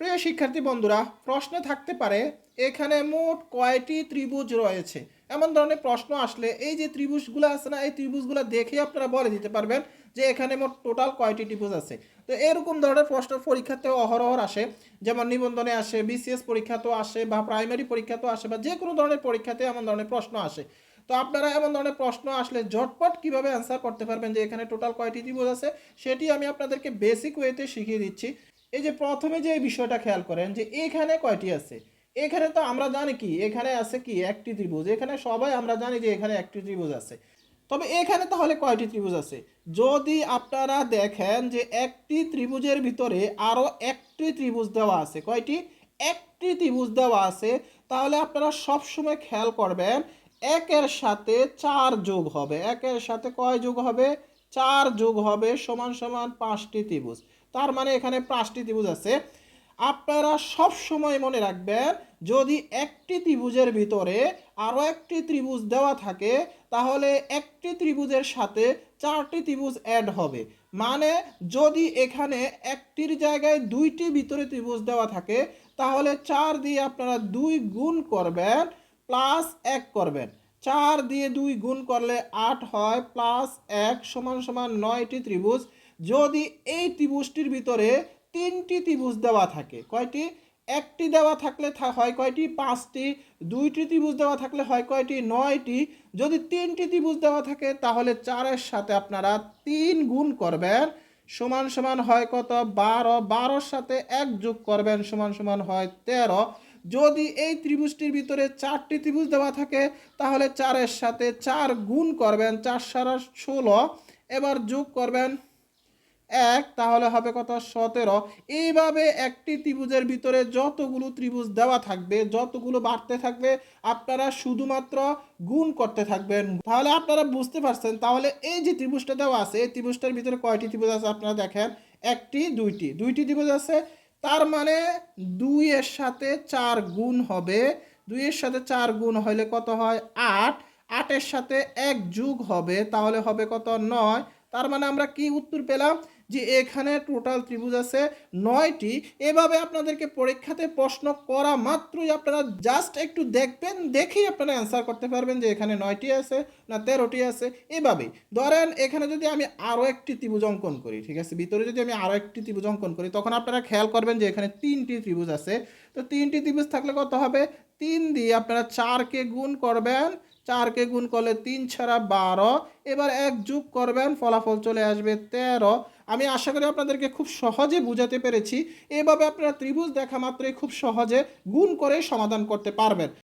প্রিয় শিক্ষার্থী বন্ধুরা, প্রশ্নে থাকতে পারে, এখানে মোট কয়টি ত্রিভুজ রয়েছে? এমন ধরনের প্রশ্ন আসলে এই যে ত্রিভুজগুলো আছে না, এই ত্রিভুজগুলো দেখে আপনারা বলে দিতে পারবেন যে এখানে মোট টোটাল কয়টি ত্রিভুজ আছে। তো এরকম ধরনের প্রশ্ন পরীক্ষাতেও অহরহর আসে, যেমন নিবন্ধনে আসে, বিসিএস পরীক্ষাতেও আসে, বা প্রাইমারি পরীক্ষাতেও আসে, বা যে কোনো ধরনের পরীক্ষাতে এমন ধরনের প্রশ্ন আসে। তো আপনারা এমন ধরনের প্রশ্ন আসলে ঝটপট কীভাবে অ্যান্সার করতে পারবেন যে এখানে টোটাল কয়টি ত্রিভুজ আছে, সেটি আমি আপনাদেরকে বেসিক ওয়েতে শিখিয়ে দিচ্ছি। এই যে প্রথমে যে বিষয়টা খেয়াল করেন যে এখানে কয়টি আছে? এখানে তো আমরা জানি কি? এখানে আছে কি? একটি ত্রিভুজ। এখানে সবাই আমরা জানি যে এখানে একটি ত্রিভুজ আছে। তবে এখানে তাহলে কয়টি ত্রিভুজ আছে? যদি আপনারা দেখেন যে একটি ত্রিভুজের ভিতরে আরও একটি ত্রিভুজ দেওয়া আছে। কয়টি? একটি ত্রিভুজ দেওয়া আছে। তাহলে আপনারা সবসময় খেয়াল করবেন, একের সাথে চার যোগ হবে। একের সাথে কয় যোগ হবে? চার যোগ হবে সমান সমান পাঁচটি ত্রিভুজ। তার মানে এখানে পাঁচটি ত্রিভুজ আছে। আপনারা সব সময় মনে রাখবেন, যদি একটি ত্রিভুজের ভিতরে আরও একটি ত্রিভুজ দেওয়া থাকে, তাহলে একটি ত্রিভুজের সাথে চারটি ত্রিভুজ অ্যাড হবে। মানে যদি এখানে একটির জায়গায় দুইটি ভিতরে ত্রিভুজ দেওয়া থাকে, তাহলে চার দিয়ে আপনারা দুই গুণ করবেন, প্লাস এক করবেন। চার দিয়ে দুই গুণ করলে আট হয়, প্লাস এক সমান সমান নয়টি ত্রিভুজ। যদি এই ত্রিভুজটির ভিতরে তিনটি ত্রিভুজ দেওয়া থাকে, কয়টি? একটি দেওয়া থাকলে হয় কয়টি? পাঁচটি। দুইটি ত্রিভুজ দেওয়া থাকলে হয় কয়টি? নয়টি। যদি তিনটি ত্রিভুজ দেওয়া থাকে, তাহলে চারের সাথে আপনারা তিন গুণ করবেন। সমান সমান হয় কত? বারো। বারোর সাথে এক যোগ করবেন, সমান সমান হয় তেরো। যদি এই ত্রিভুজটির ভিতরে চারটি ত্রিভুজ দেওয়া থাকে, তাহলে চারের সাথে চার গুণ করবেন, চার সারা ষোলো। এবার যোগ করবেন এক, তাহলে হবে কত সতেরো। এইভাবে একটি ত্রিভুজের ভিতরে যতগুলো ত্রিভুজ দেওয়া থাকবে, যতগুলো বাড়তে থাকবে, আপনারা শুধুমাত্র গুণ করতে থাকবেন। তাহলে আপনারা বুঝতে পারছেন, তাহলে এই যে ত্রিভুজটা দেওয়া আছে, এই ত্রিভুজটার ভিতরে কয়টি ত্রিভুজ আছে আপনারা দেখেন? একটি, দুইটি। দুইটি ত্রিভুজ আছে, তার মানে দুইয়ের সাথে চার গুণ হবে। দুইয়ের সাথে চার গুণ হলে কত হয়? আট। আটের সাথে এক যুগ হবে, তাহলে হবে কত? নয়। তার মানে আমরা কি উত্তর পেলাম? যে এখানে টোটাল ত্রিভুজ আছে নয়টি। এভাবে আপনাদেরকে পরীক্ষাতে প্রশ্ন করা মাত্রই আপনারা জাস্ট একটু দেখবেন, দেখেই আপনারা অ্যান্সার করতে পারবেন যে এখানে নয়টি আছে না তেরোটি আছে। এভাবেই। ধরেন এখানে যদি আমি আরও একটি ত্রিভুজ অঙ্কন করি, ঠিক আছে? ভিতরে যদি আমি আরও একটি ত্রিভুজ অঙ্কন করি, তখন আপনারা খেয়াল করবেন যে এখানে তিনটি ত্রিভুজ আছে। তো তিনটি ত্রিভুজ থাকলে কত হবে? তিন দিয়ে আপনারা চারকে গুণ করবেন। চারকে গুণ করলে তিন ছাড়া বারো। এবার এক যোগ করবেন, ফলাফল চলে আসবে তেরো। আমি আশা করি আপনাদেরকে খুব সহজে বুঝাতে পেরেছি। এভাবে আপনারা ত্রিভুজ দেখা মাত্রই খুব সহজে গুণ করে সমাধান করতে পারবেন।